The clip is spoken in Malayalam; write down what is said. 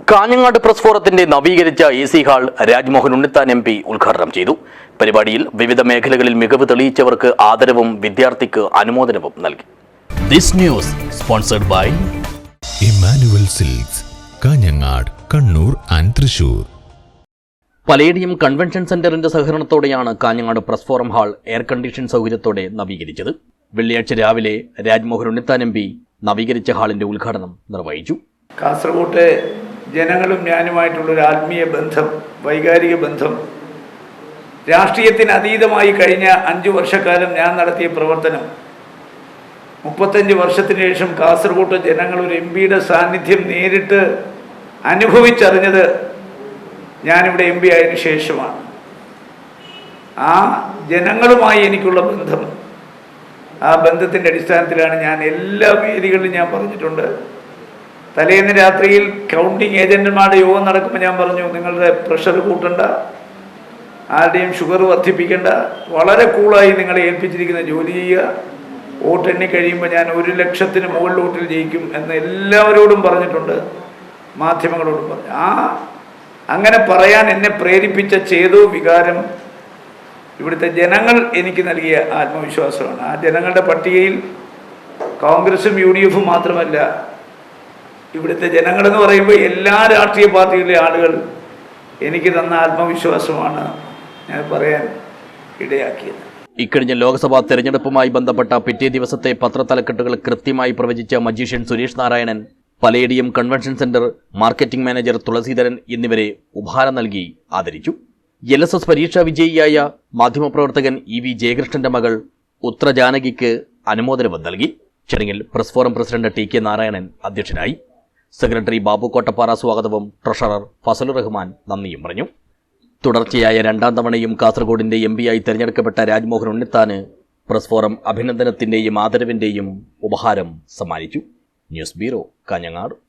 കാഞ്ഞങ്ങാട് പ്രസ് ഫോറത്തിന്റെ നവീകരിച്ച A C hall Rajmohan Unnithan M P ഉദ്ഘാടനം ചെയ്തു. പരിപാടിയിൽ വിവിധ മേഖലകളിൽ മികവ് തെളിയിച്ചവർക്ക് ആദരവും വിദ്യാർത്ഥിക്ക് അനുമോദനവും നൽകി. This news sponsored by Emmanuel silks Kanhangad Kannur and Thrissur. Palladium convention സെന്ററിന്റെ സഹകരണത്തോടെയാണ് Kanhangad press forum hall air condition സൗകര്യത്തോടെ നവീകരിച്ചത്. വെള്ളിയാഴ്ച രാവിലെ രാജ്മോഹൻ ഉണ്ണിത്താൻ എം പി നവീകരിച്ച ഹാളിന്റെ ഉദ്ഘാടനം നിർവഹിച്ചു. കാസർഗോട്ടെ ജനങ്ങളും ഞാനുമായിട്ടുള്ളൊരു ആത്മീയ ബന്ധം വൈകാരിക ബന്ധം. രാഷ്ട്രീയത്തിന് അതീതമായി കഴിഞ്ഞ അഞ്ചു വർഷക്കാലം ഞാൻ നടത്തിയ പ്രവർത്തനം. മുപ്പത്തഞ്ച് വർഷത്തിന് ശേഷം കാസർഗോട്ട് ജനങ്ങൾ ഒരു എം പിയുടെ സാന്നിധ്യം നേരിട്ട് അനുഭവിച്ചറിഞ്ഞത് ഞാനിവിടെ എം പി ആയതിനു ശേഷമാണ്. ആ ജനങ്ങളുമായി എനിക്കുള്ള ബന്ധം ആ ബന്ധത്തിന്റെ അടിസ്ഥാനത്തിലാണ് ഞാൻ എല്ലാ വേദികളിലും ഞാൻ പറഞ്ഞിട്ടുണ്ട്. തലേന്ന് രാത്രിയിൽ കൗണ്ടിങ് ഏജന്റുമാരുടെ യോഗം നടക്കുമ്പോൾ ഞാൻ പറഞ്ഞു നിങ്ങളുടെ പ്രഷർ കൂട്ടണ്ട. ആരുടെയും ഷുഗർ വർദ്ധിപ്പിക്കേണ്ട. വളരെ കൂളായി നിങ്ങളെ ഏൽപ്പിച്ചിരിക്കുന്ന ജോലി ചെയ്യുക. വോട്ട് എണ്ണി കഴിയുമ്പോൾ ഞാൻ ഒരു ലക്ഷത്തിന് മുകളിൽ വോട്ടിൽ ജയിക്കും എന്ന് എല്ലാവരോടും പറഞ്ഞിട്ടുണ്ട്. മാധ്യമങ്ങളോടും പറഞ്ഞു. ആ അങ്ങനെ പറയാൻ എന്നെ പ്രേരിപ്പിച്ച ചേതോ വികാരം ഇവിടുത്തെ ജനങ്ങൾ എനിക്ക് നൽകിയ ആത്മവിശ്വാസമാണ്. ആ ജനങ്ങളുടെ പട്ടികയിൽ കോൺഗ്രസും യു മാത്രമല്ല ഇവിടുത്തെ ജനങ്ങളെന്ന് പറയുമ്പോൾ എല്ലാ രാഷ്ട്രീയ പാർട്ടിയിലെ ആളുകൾ എനിക്ക് തന്ന ആത്മവിശ്വാസമാണ് ഞാൻ പറയാൻ ഇടയാക്കിയത്. ഇക്കഴിഞ്ഞ ലോക്സഭാ തെരഞ്ഞെടുപ്പുമായി ബന്ധപ്പെട്ട പിറ്റേ ദിവസത്തെ പത്രത്തലക്കെട്ടുകൾ കൃത്യമായി പ്രവചിച്ച magician Suresh Narayanan Palladium convention centre marketing manager Thulaseedharan എന്നിവരെ ഉപഹാരം നൽകി ആദരിച്ചു. എൽ എസ് എസ് പരീക്ഷാ വിജയിയായ മാധ്യമപ്രവർത്തകൻ ഇ വി ജയകൃഷ്ണന്റെ മകൾ ഉത്ര ജാനകിക്ക് അനുമോദനവും നൽകി. ചടങ്ങിൽ press forum president T K Narayanan അധ്യക്ഷനായി. സെക്രട്ടറി ബാബു കോട്ടപ്പാറ സ്വാഗതവും. ട്രഷറർ ഫസൽ റഹ്മാൻ നന്ദിയും പറഞ്ഞു. തുടർച്ചയായ രണ്ടാം തവണയും കാസർഗോഡിന്റെ എം പിയായി തെരഞ്ഞെടുക്കപ്പെട്ട രാജ്മോഹൻ ഉണ്ണിത്താന് പ്രസ് ഫോറം അഭിനന്ദനത്തിന്റെയും ആദരവിന്റെയും ഉപഹാരം സമ്മാനിച്ചു. News bureau Kanhangad.